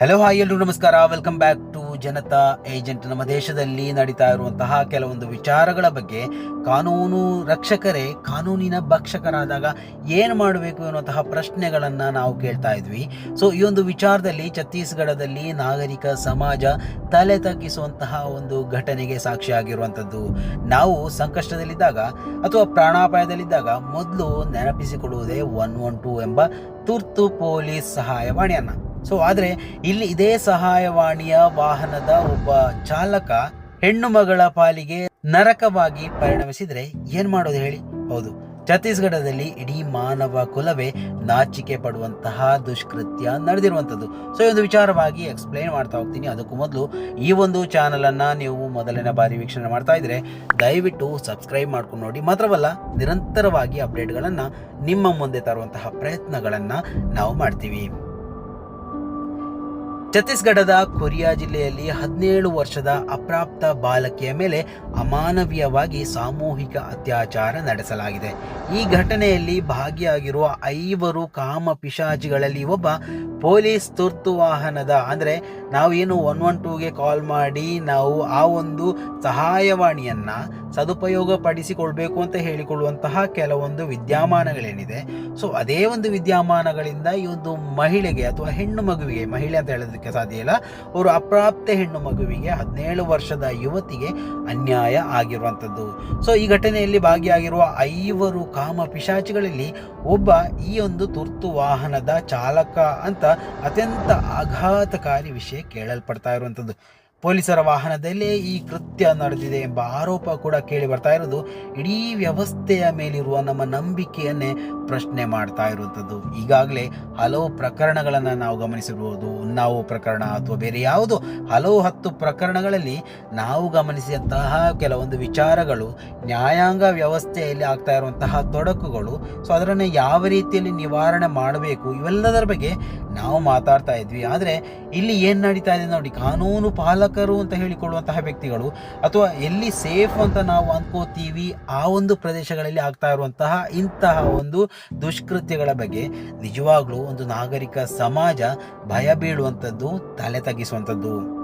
Hello hi ಎಲ್ರು ನಮಸ್ಕಾರ. Welcome back to Janata agent ನಮ್ಮ ದೇಶದಲ್ಲಿ ನಡೀತಾ ಇರುವಂತಹ ಕೆಲವೊಂದು ವಿಚಾರಗಳ ಬಗ್ಗೆ ಕಾನೂನು ರಕ್ಷಕರೇ, ಕಾನೂನಿನ ಭಕ್ಷಕರಾದಾಗ ಏನು ಮಾಡಬೇಕು ಅನ್ನುವಂತಹ ಪ್ರಶ್ನೆಗಳನ್ನು ನಾವು ಕೇಳ್ತಾ ಇದ್ವಿ. ಸೊ ಈ ಒಂದು ವಿಚಾರದಲ್ಲಿ ಛತ್ತೀಸ್ಗಢದಲ್ಲಿ ನಾಗರಿಕ ಸಮಾಜ ತಲೆ ತಗ್ಗಿಸುವಂತಹ ಒಂದು ಘಟನೆಗೆ ಸಾಕ್ಷಿಯಾಗಿರುವಂಥದ್ದು. ನಾವು ಸಂಕಷ್ಟದಲ್ಲಿದ್ದಾಗ ಅಥವಾ ಪ್ರಾಣಾಪಾಯದಲ್ಲಿದ್ದಾಗ ಮೊದಲು ನೆನಪಿಸಿಕೊಳ್ಳುವುದೇ ಒನ್ ಒನ್ ಟೂ ಎಂಬ ತುರ್ತು ಪೊಲೀಸ್ ಸಹಾಯವಾಣಿಯನ್ನು. ಸೊ ಆದರೆ ಇಲ್ಲಿ ಇದೇ ಸಹಾಯವಾಣಿಯ ವಾಹನದ ಒಬ್ಬ ಚಾಲಕ ಹೆಣ್ಣು ಮಗಳ ಪಾಲಿಗೆ ನರಕವಾಗಿ ಪರಿಣಮಿಸಿದ್ರೆ ಏನು ಮಾಡೋದು ಹೇಳಿ? ಹೌದು. ಛತ್ತೀಸ್ಗಢದಲ್ಲಿ ಇಡೀ ಮಾನವ ಕುಲವೇ ನಾಚಿಕೆ ಪಡುವಂತಹ ದುಷ್ಕೃತ್ಯ ನಡೆದಿರುವಂಥದ್ದು. ಸೊ ಈ ಒಂದು ವಿಚಾರವಾಗಿ ಎಕ್ಸ್ಪ್ಲೈನ್ ಮಾಡ್ತಾ ಹೋಗ್ತೀನಿ. ಅದಕ್ಕೂ ಮೊದಲು ಈ ಒಂದು ಚಾನಲನ್ನು ನೀವು ಮೊದಲನೇ ಬಾರಿ ವೀಕ್ಷಣೆ ಮಾಡ್ತಾ ಇದ್ರೆ ದಯವಿಟ್ಟು ಸಬ್ಸ್ಕ್ರೈಬ್ ಮಾಡ್ಕೊಂಡು ನೋಡಿ. ಮಾತ್ರವಲ್ಲ, ನಿರಂತರವಾಗಿ ಅಪ್ಡೇಟ್ಗಳನ್ನು ನಿಮ್ಮ ಮುಂದೆ ತರುವಂತಹ ಪ್ರಯತ್ನಗಳನ್ನು ನಾವು ಮಾಡ್ತೀವಿ. ಛತ್ತೀಸ್ಗಢದ ಕೊರಿಯಾ ಜಿಲ್ಲೆಯಲ್ಲಿ ಹದಿನೇಳು ವರ್ಷದ ಅಪ್ರಾಪ್ತ ಬಾಲಕಿಯ ಮೇಲೆ ಅಮಾನವೀಯವಾಗಿ ಸಾಮೂಹಿಕ ಅತ್ಯಾಚಾರ ನಡೆಸಲಾಗಿದೆ. ಈ ಘಟನೆಯಲ್ಲಿ ಭಾಗಿಯಾಗಿರುವ ಐವರು ಕಾಮ ಪಿಶಾಚಿಗಳಲ್ಲಿ ಒಬ್ಬ ಪೊಲೀಸ್ ತುರ್ತು ವಾಹನದ, ಅಂದರೆ ನಾವು ಏನು ಒನ್ ಒನ್ ಟೂಗೆ ಕಾಲ್ ಮಾಡಿ ನಾವು ಆ ಒಂದು ಸಹಾಯವಾಣಿಯನ್ನು ಸದುಪಯೋಗ ಪಡಿಸಿಕೊಳ್ಬೇಕು ಅಂತ ಹೇಳಿಕೊಳ್ಳುವಂತಹ ಕೆಲವೊಂದು ವಿದ್ಯಮಾನಗಳೇನಿದೆ. ಸೊ ಅದೇ ಒಂದು ವಿದ್ಯಮಾನಗಳಿಂದ ಈ ಒಂದು ಮಹಿಳೆಗೆ ಅಥವಾ ಹೆಣ್ಣು ಮಗುವಿಗೆ, ಮಹಿಳೆ ಅಂತ ಹೇಳೋದಕ್ಕೆ ಸಾಧ್ಯ ಇಲ್ಲ, ಅವರು ಅಪ್ರಾಪ್ತ ಹೆಣ್ಣು ಮಗುವಿಗೆ ಹದಿನೇಳು ವರ್ಷದ ಯುವತಿಗೆ ಅನ್ಯಾಯ ಆಗಿರುವಂಥದ್ದು. ಸೊ ಈ ಘಟನೆಯಲ್ಲಿ ಭಾಗಿಯಾಗಿರುವ ಐವರು ಕಾಮ ಪಿಶಾಚಿಗಳಲ್ಲಿ ಒಬ್ಬ ಈ ಒಂದು ತುರ್ತು ವಾಹನದ ಚಾಲಕ ಅಂತ ಅತ್ಯಂತ ಆಘಾತಕಾರಿ ವಿಷಯ ಕೇಳಲ್ಪಡ್ತಾ ಇರುವಂಥದ್ದು. ಪೊಲೀಸರ ವಾಹನದಲ್ಲೇ ಈ ಕೃತ್ಯ ನಡೆದಿದೆ ಎಂಬ ಆರೋಪ ಕೂಡ ಕೇಳಿ ಬರ್ತಾ ಇರೋದು. ಇಡೀ ವ್ಯವಸ್ಥೆಯ ಮೇಲಿರುವ ನಮ್ಮ ನಂಬಿಕೆಯನ್ನೇ ಪ್ರಶ್ನೆ ಮಾಡ್ತಾ ಇರುವಂಥದ್ದು. ಈಗಾಗಲೇ ಹಲವು ಪ್ರಕರಣಗಳನ್ನು ನಾವು ಗಮನಿಸಿರ್ಬೋದು ಉನ್ನಾವು ಪ್ರಕರಣ ಅಥವಾ ಬೇರೆ ಯಾವುದು, ಹಲವು ಹತ್ತು ಪ್ರಕರಣಗಳಲ್ಲಿ ನಾವು ಗಮನಿಸಿದಂತಹ ಕೆಲವೊಂದು ವಿಚಾರಗಳು ನ್ಯಾಯಾಂಗ ವ್ಯವಸ್ಥೆಯಲ್ಲಿ ಆಗ್ತಾ ಇರುವಂತಹ ತೊಡಕುಗಳು. ಸೊ ಅದರನ್ನು ಯಾವ ರೀತಿಯಲ್ಲಿ ನಿವಾರಣೆ ಮಾಡಬೇಕು, ಇವೆಲ್ಲದರ ಬಗ್ಗೆ ನಾವು ಮಾತಾಡ್ತಾ ಇದ್ವಿ. ಆದರೆ, ಇಲ್ಲಿ ಏನು ನಡೀತಾ ಇದೆ ನೋಡಿ, ಕಾನೂನು ಪಾಲಕರು ಅಂತ ಹೇಳಿಕೊಳ್ಳುವಂತಹ ವ್ಯಕ್ತಿಗಳು ಅಥವಾ ಎಲ್ಲಿ ಸೇಫ್ ಅಂತ ನಾವು ಅಂದ್ಕೋತೀವಿ ಆ ಒಂದು ಪ್ರದೇಶಗಳಲ್ಲಿ ಆಗ್ತಾ ಇರುವಂತಹ ಇಂತಹ ಒಂದು ದುಷ್ಕೃತ್ಯಗಳ ಬಗ್ಗೆ ನಿಜವಾಗ್ಲೂ ಒಂದು ನಾಗರಿಕ ಸಮಾಜ ಭಯ ಬೀಳುವಂಥದ್ದು, ತಲೆ ತಗ್ಗಿಸುವಂಥದ್ದು.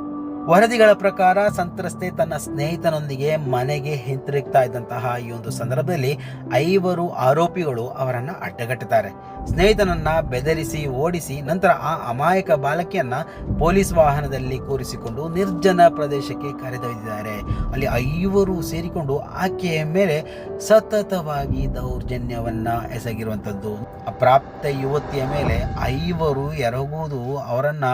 ವರದಿಗಳ ಪ್ರಕಾರ ಸಂತ್ರಸ್ತೆ ತನ್ನ ಸ್ನೇಹಿತನೊಂದಿಗೆ ಮನೆಗೆ ಹಿಂತಿರುಗ್ತಾ ಇದ್ದಂತಹ ಈ ಒಂದು ಸಂದರ್ಭದಲ್ಲಿ ಐವರು ಆರೋಪಿಗಳು ಅವರನ್ನು ಅಡ್ಡಗಟ್ಟುತ್ತಾರೆ ಸ್ನೇಹಿತನನ್ನ ಬೆದರಿಸಿ, ಓಡಿಸಿ, ನಂತರ ಆ ಅಮಾಯಕ ಬಾಲಕಿಯನ್ನ ಪೊಲೀಸ್ ವಾಹನದಲ್ಲಿ ಕೂರಿಸಿಕೊಂಡು ನಿರ್ಜನ ಪ್ರದೇಶಕ್ಕೆ ಕರೆದೊಯ್ದಿದ್ದಾರೆ. ಅಲ್ಲಿ ಐವರು ಸೇರಿಕೊಂಡು ಆಕೆಯ ಮೇಲೆ ಸತತವಾಗಿ ದೌರ್ಜನ್ಯವನ್ನ ಎಸಗಿರುವಂಥದ್ದು. ಅಪ್ರಾಪ್ತ ಯುವತಿಯ ಮೇಲೆ ಐವರು ಎರಗುವುದು ಅವರನ್ನ,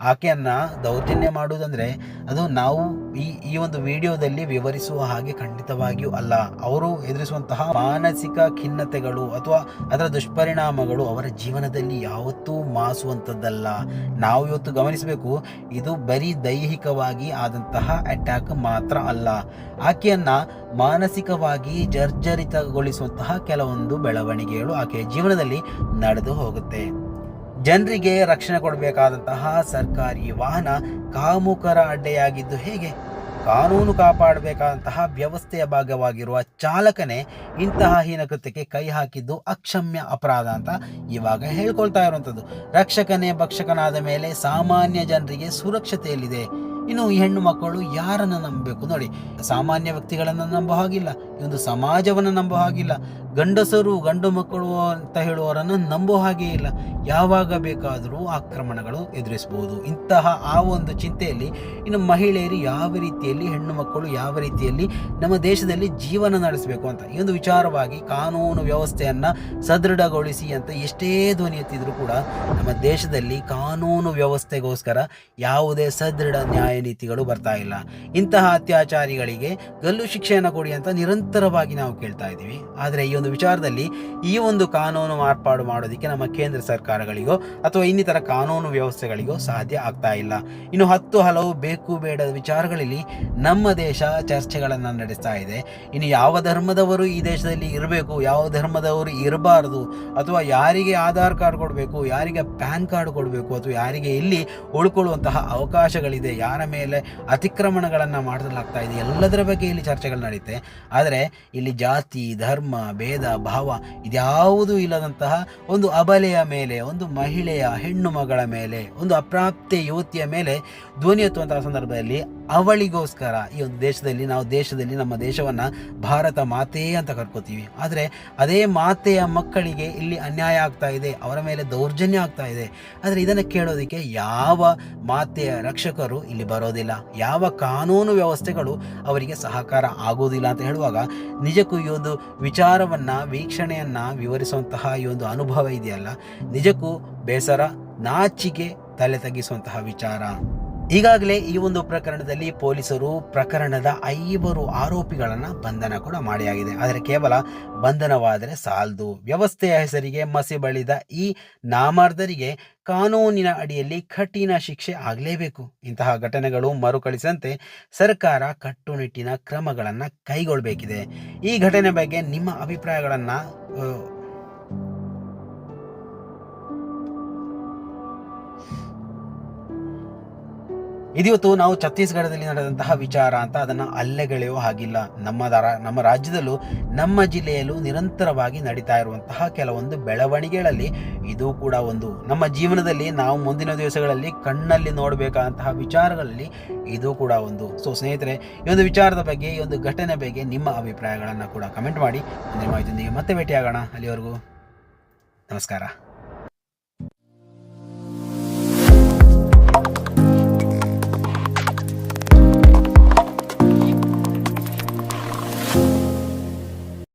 ಆಕೆಯನ್ನ ದೌರ್ಜನ್ಯ ಮಾಡುವುದಂದ್ರೆ ಅದು ನಾವು ಈ ಈ ಒಂದು ವಿಡಿಯೋದಲ್ಲಿ ವಿವರಿಸುವ ಹಾಗೆ ಖಂಡಿತವಾಗಿಯೂ ಅಲ್ಲ. ಅವರು ಎದುರಿಸುವಂತಹ ಮಾನಸಿಕ ಖಿನ್ನತೆಗಳು ಅಥವಾ ಅದರ ದುಷ್ಪರಿಣಾಮಗಳು ಅವರ ಜೀವನದಲ್ಲಿ ಯಾವತ್ತೂ ಮಾಸುವಂಥದ್ದಲ್ಲ. ನಾವು ಇವತ್ತು ಗಮನಿಸಬೇಕು, ಇದು ಬರೀ ದೈಹಿಕವಾಗಿ ಆದಂತಹ ಅಟ್ಯಾಕ್ ಮಾತ್ರ ಅಲ್ಲ. ಆಕೆಯನ್ನ ಮಾನಸಿಕವಾಗಿ ಜರ್ಜರಿತಗೊಳಿಸುವಂತಹ ಕೆಲವೊಂದು ಬೆಳವಣಿಗೆಗಳು ಆಕೆಯ ಜೀವನದಲ್ಲಿ ನಡೆದು ಹೋಗುತ್ತೆ. ಜನರಿಗೆ ರಕ್ಷಣೆ ಕೊಡಬೇಕಾದಂತಹ ಸರ್ಕಾರಿ ವಾಹನ ಕಾಮುಕರ ಅಡ್ಡೆಯಾಗಿದ್ದು ಹೇಗೆ? ಕಾನೂನು ಕಾಪಾಡಬೇಕಾದಂತಹ ವ್ಯವಸ್ಥೆಯ ಭಾಗವಾಗಿರುವ ಚಾಲಕನೇ ಇಂತಹ ಹೀನಕೃತ್ಯಕ್ಕೆ ಕೈ ಹಾಕಿದ್ದು ಅಕ್ಷಮ್ಯ ಅಪರಾಧ ಅಂತ ಇವಾಗ ಹೇಳ್ಕೊಳ್ತಾ ಇರುವಂಥದ್ದು. ರಕ್ಷಕನೇ ಭಕ್ಷಕನಾದ ಮೇಲೆ ಸಾಮಾನ್ಯ ಜನರಿಗೆ ಸುರಕ್ಷತೆಯಲ್ಲಿದೆ. ಇನ್ನು ಈ ಹೆಣ್ಣು ಮಕ್ಕಳು ಯಾರನ್ನು ನಂಬಬೇಕು? ನೋಡಿ, ಸಾಮಾನ್ಯ ವ್ಯಕ್ತಿಗಳನ್ನು ನಂಬೋ ಹಾಗಿಲ್ಲ ಒಂದು ಸಮಾಜವನ್ನು ನಂಬೋ ಹಾಗಿಲ್ಲ, ಗಂಡಸರು, ಗಂಡು ಮಕ್ಕಳು ಅಂತ ಹೇಳುವವರನ್ನು ನಂಬೋ ಹಾಗೇ ಇಲ್ಲ. ಯಾವಾಗ ಬೇಕಾದರೂ ಆಕ್ರಮಣಗಳು ಎದುರಿಸಬಹುದು. ಇಂತಹ ಆ ಒಂದು ಚಿಂತೆಯಲ್ಲಿ ಇನ್ನು ಮಹಿಳೆಯರು ಯಾವ ರೀತಿಯಲ್ಲಿ, ಹೆಣ್ಣು ಮಕ್ಕಳು ಯಾವ ರೀತಿಯಲ್ಲಿ ನಮ್ಮ ದೇಶದಲ್ಲಿ ಜೀವನ ನಡೆಸಬೇಕು ಅಂತ, ಈ ಒಂದು ವಿಚಾರವಾಗಿ ಕಾನೂನು ವ್ಯವಸ್ಥೆಯನ್ನು ಸದೃಢಗೊಳಿಸಿ ಅಂತ ಎಷ್ಟೇ ಧ್ವನಿ ಎತ್ತಿದ್ರು ಕೂಡ ನಮ್ಮ ದೇಶದಲ್ಲಿ ಕಾನೂನು ವ್ಯವಸ್ಥೆಗೋಸ್ಕರ ಯಾವುದೇ ಸದೃಢ ನ್ಯಾಯ ನೀತಿಗಳು ಬರ್ತಾ ಇಲ್ಲ. ಇಂತಹ ಅತ್ಯಾಚಾರಿಗಳಿಗೆ ಗಲ್ಲು ಶಿಕ್ಷೆಯನ್ನು ಕೊಡಿ ಅಂತ ನಿರಂತರವಾಗಿ ನಾವು ಕೇಳ್ತಾ ಇದ್ದೀವಿ. ಆದರೆ ಈ ಒಂದು ವಿಚಾರದಲ್ಲಿ ಈ ಒಂದು ಕಾನೂನು ಮಾರ್ಪಾಡು ಮಾಡೋದಕ್ಕೆ ನಮ್ಮ ಕೇಂದ್ರ ಸರ್ಕಾರಗಳಿಗೋ ಅಥವಾ ಇನ್ನಿತರ ಕಾನೂನು ವ್ಯವಸ್ಥೆಗಳಿಗೋ ಸಾಧ್ಯ ಆಗ್ತಾ ಇಲ್ಲ. ಇನ್ನು ಹತ್ತು ಹಲವು ಬೇಕು ಬೇಡದ ವಿಚಾರಗಳಲ್ಲಿ ನಮ್ಮ ದೇಶ ಚರ್ಚೆಗಳನ್ನು ನಡೆಸ್ತಾ ಇದೆ. ಇನ್ನು ಯಾವ ಧರ್ಮದವರು ಈ ದೇಶದಲ್ಲಿ ಇರಬೇಕು, ಯಾವ ಧರ್ಮದವರು ಇರಬಾರದು, ಅಥವಾ ಯಾರಿಗೆ ಆಧಾರ್ ಕಾರ್ಡ್ ಕೊಡಬೇಕು, ಯಾರಿಗೆ ಪ್ಯಾನ್ ಕಾರ್ಡ್ ಕೊಡಬೇಕು, ಅಥವಾ ಯಾರಿಗೆ ಇಲ್ಲಿ ಉಳ್ಕೊಳ್ಳುವಂತಹ ಅವಕಾಶಗಳಿದೆ, ಯಾರ ಮೇಲೆ ಅತಿಕ್ರಮಣಗಳನ್ನು ಮಾಡಲಾಗ್ತಾ ಇದೆ. ಎಲ್ಲದರ ಬಗ್ಗೆ ಇಲ್ಲಿ ಚರ್ಚೆಗಳು ನಡೆಯುತ್ತೆ ಆದರೆ ಇಲ್ಲಿ ಜಾತಿ, ಧರ್ಮ, ಭೇದ, ಭಾವ ಇದ್ಯಾವುದೂ ಇಲ್ಲದಂತಹ ಒಂದು ಅಬಲೆಯ ಮೇಲೆ, ಒಂದು ಮಹಿಳೆಯ ಹೆಣ್ಣು ಮಗಳ ಮೇಲೆ, ಒಂದು ಅಪ್ರಾಪ್ತೆ ಯುವತಿಯ ಮೇಲೆ ಧ್ವನಿ ಎತ್ತುವಂತಹ ಸಂದರ್ಭದಲ್ಲಿ ಅವಳಿಗೋಸ್ಕರ ಈ ಒಂದು ದೇಶದಲ್ಲಿ, ನಾವು ದೇಶದಲ್ಲಿ ನಮ್ಮ ದೇಶವನ್ನು ಭಾರತ ಮಾತೆ ಅಂತ ಕರ್ಕೋತೀವಿ. ಆದರೆ ಅದೇ ಮಾತೆಯ ಮಕ್ಕಳಿಗೆ ಇಲ್ಲಿ ಅನ್ಯಾಯ ಆಗ್ತಾ ಇದೆ, ಅವರ ಮೇಲೆ ದೌರ್ಜನ್ಯ ಆಗ್ತಾ ಇದೆ. ಆದರೆ ಇದನ್ನು ಕೇಳೋದಕ್ಕೆ ಯಾವ ಮಾತೆಯ ರಕ್ಷಕರು ಇಲ್ಲಿ ಬರೋದಿಲ್ಲ. ಯಾವ ಕಾನೂನು ವ್ಯವಸ್ಥೆಗಳು ಅವರಿಗೆ ಸಹಕಾರ ಆಗೋದಿಲ್ಲ ಅಂತ ಹೇಳುವಾಗ ನಿಜಕ್ಕೂ ಈ ಒಂದು ವಿಚಾರವನ್ನು, ವೀಕ್ಷಣೆಯನ್ನು ವಿವರಿಸುವಂತಹ ಈ ಒಂದು ಅನುಭವ ಇದೆಯಲ್ಲ? ನಿಜಕ್ಕೂ ಬೇಸರ, ನಾಚಿಕೆ ತಲೆ ತಗ್ಗಿಸುವಂತಹ ವಿಚಾರ. ಈಗಾಗಲೇ ಈ ಒಂದು ಪ್ರಕರಣದಲ್ಲಿ ಪೊಲೀಸರು ಪ್ರಕರಣದ ಐವರು ಆರೋಪಿಗಳನ್ನು ಬಂಧನ ಕೂಡ ಮಾಡಿಯಾಗಿದೆ. ಆದರೆ ಕೇವಲ ಬಂಧನವಾದರೆ ಸಾಲದು. ವ್ಯವಸ್ಥೆಯ ಹೆಸರಿಗೆ ಮಸಿ ಬಳಿದ ಈ ನಾಮಾರ್ಧರಿಗೆ ಕಾನೂನಿನ ಅಡಿಯಲ್ಲಿ ಕಠಿಣ ಶಿಕ್ಷೆ ಆಗಲೇಬೇಕು. ಇಂತಹ ಘಟನೆಗಳು ಮರುಕಳಿಸಂತೆ ಸರ್ಕಾರ ಕಟ್ಟುನಿಟ್ಟಿನ ಕ್ರಮಗಳನ್ನು ಕೈಗೊಳ್ಳಬೇಕಿದೆ ಈ ಘಟನೆ ಬಗ್ಗೆ ನಿಮ್ಮ ಅಭಿಪ್ರಾಯಗಳನ್ನು ಇದಿವತ್ತು ನಾವು ಛತ್ತೀಸ್ಗಢದಲ್ಲಿ ನಡೆದಂತಹ ವಿಚಾರ ಅಂತ ಅದನ್ನು ಅಲ್ಲೆಗಳೆಯೋ ಹಾಗಿಲ್ಲ. ನಮ್ಮ ನಮ್ಮ ರಾಜ್ಯದಲ್ಲೂ, ನಮ್ಮ ಜಿಲ್ಲೆಯಲ್ಲೂ ನಿರಂತರವಾಗಿ ನಡೀತಾ ಇರುವಂತಹ ಕೆಲವೊಂದು ಬೆಳವಣಿಗೆಗಳಲ್ಲಿ ಇದು ಕೂಡ ಒಂದು. ನಮ್ಮ ಜೀವನದಲ್ಲಿ ನಾವು ಮುಂದಿನ ದಿವಸಗಳಲ್ಲಿ ಕಣ್ಣಲ್ಲಿ ನೋಡಬೇಕಾದಂತಹ ವಿಚಾರಗಳಲ್ಲಿ ಇದು ಕೂಡ ಒಂದು. ಸೊ ಸ್ನೇಹಿತರೆ, ಈ ಒಂದು ವಿಚಾರದ ಬಗ್ಗೆ, ಈ ಒಂದು ಘಟನೆ ಬಗ್ಗೆ ನಿಮ್ಮ ಅಭಿಪ್ರಾಯಗಳನ್ನು ಕೂಡ ಕಮೆಂಟ್ ಮಾಡಿ. ಮುಂದಿನ ಮಾಹಿತಿಯೊಂದಿಗೆ ಮತ್ತೆ ಭೇಟಿಯಾಗೋಣ. ಅಲ್ಲಿವರೆಗೂ ನಮಸ್ಕಾರ.